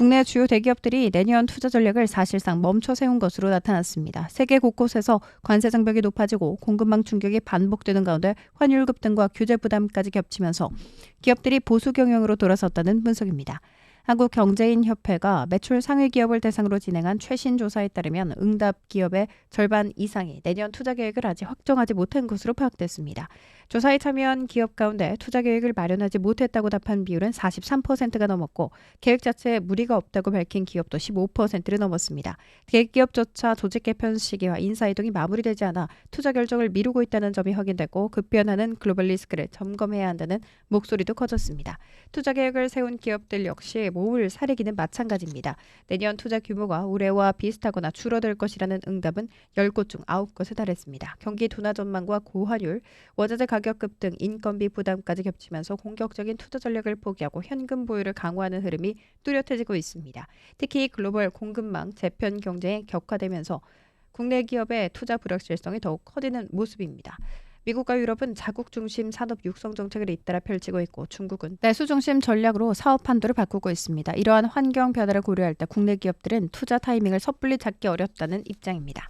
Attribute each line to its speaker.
Speaker 1: 국내 주요 대기업들이 내년 투자 전략을 사실상 멈춰 세운 것으로 나타났습니다. 세계 곳곳에서 관세 장벽이 높아지고 공급망 충격이 반복되는 가운데 환율 급등과 규제 부담까지 겹치면서 기업들이 보수 경영으로 돌아섰다는 분석입니다. 한국경제인협회가 매출 상위 기업을 대상으로 진행한 최신 조사에 따르면 응답 기업의 절반 이상이 내년 투자 계획을 아직 확정하지 못한 것으로 파악됐습니다. 조사에 참여한 기업 가운데 투자 계획을 마련하지 못했다고 답한 비율은 43%가 넘었고 계획 자체에 무리가 없다고 밝힌 기업도 15%를 넘었습니다. 대기업조차 조직 개편 시기와 인사 이동이 마무리되지 않아 투자 결정을 미루고 있다는 점이 확인됐고 급변하는 글로벌 리스크를 점검해야 한다는 목소리도 커졌습니다. 투자 계획을 세운 기업들 역시 모을 사례기는 마찬가지입니다. 내년 투자 규모가 올해와 비슷하거나 줄어들 것이라는 응답은 10곳 중 9곳에 달했습니다. 경기 둔화 전망과 고환율, 원자재 가격 급등, 인건비 부담까지 겹치면서 공격적인 투자 전략을 포기하고 현금 보유를 강화하는 흐름이 뚜렷해지고 있습니다. 특히 글로벌 공급망 재편 경쟁이 격화되면서 국내 기업의 투자 불확실성이 더욱 커지는 모습입니다. 미국과 유럽은 자국 중심 산업 육성 정책을 잇따라 펼치고 있고 중국은 내수 중심 전략으로 사업 판도를 바꾸고 있습니다. 이러한 환경 변화를 고려할 때 국내 기업들은 투자 타이밍을 섣불리 잡기 어렵다는 입장입니다.